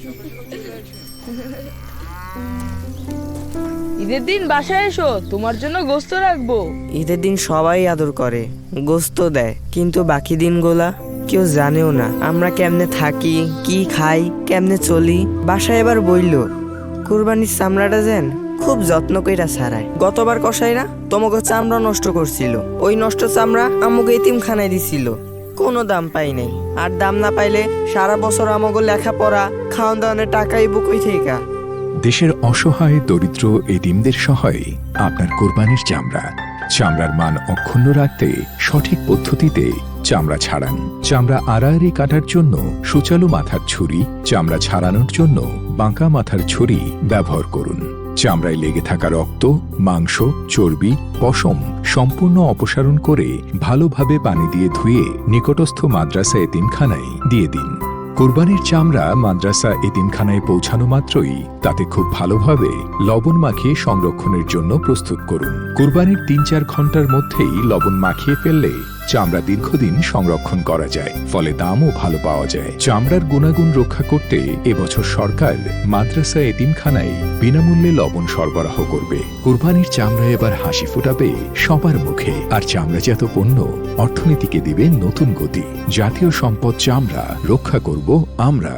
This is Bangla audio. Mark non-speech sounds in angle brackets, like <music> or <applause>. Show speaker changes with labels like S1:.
S1: <laughs> ঈদের দিন বাসায় এসো, তোমার জন্য গোস্ত রাখব।
S2: ঈদের দিন সবাই আদর করে, গোস্ত দেয়, কিন্তু বাকি দিনগুলা কেউ জানেও না, আমরা কেমনে থাকি, কি খাই, কেমনে চলি, বাসায় এবার বইল, কুরবানির চামড়াটা যেন খুব যত্ন কইরা ছাড়ায়। গতবার কষাইরা তোমাকে চামড়া নষ্ট করছিল, ওই নষ্ট চামড়া আমাকে এতিমখানায় দিছিল। কোনো দাম পাই নাই। আর দাম না পাইলে সারা বছর আমাকে লেখাপড়া খাওয়ান দাওয়ানের টাকাই বুকই থেকে
S3: দেশের অসহায়, দরিদ্র এতিমদের সহায় আপনার কোরবানির চামড়া। চামড়ার মান অক্ষুণ্ণ রাখতে, সঠিক পদ্ধতিতে চামড়া ছাড়ান। চামড়া আড়াআড়ি কাটার জন্য সুচালু মাথার ছুরি, চামড়া ছাড়ানোর জন্য বাঁকা মাথার ছুরি ব্যবহার করুন। চামড়ায় লেগে থাকা রক্ত, মাংস, চর্বি, পশম সম্পূর্ণ অপসারণ করে ভালোভাবে পানি দিয়ে ধুয়ে নিকটস্থ মাদ্রাসা এতিমখানায় দিয়ে দিন। কোরবানির চামড়া মাদ্রাসা এতিমখানায় পৌঁছানো মাত্রই তাতে খুব ভালোভাবে লবণ মাখিয়ে সংরক্ষণের জন্য প্রস্তুত করুন। কোরবানির তিন চার ঘণ্টার মধ্যেই লবণ মাখিয়ে ফেললে চামড়া দীর্ঘদিন সংরক্ষণ করা যায়, ফলে দামও ভালো পাওয়া যায়। চামড়ার গুণাগুণ রক্ষা করতে এবছর সরকার মাদ্রাসা এতিমখানায় বিনামূল্যে লবণ সরবরাহ করবে। কোরবানির চামড়া এবার হাসি ফোটাবে সবার মুখে। আর চামড়াজাত পণ্য অর্থনীতিকে দিবে নতুন গতি। জাতীয় সম্পদ চামড়া রক্ষা করব আমরা।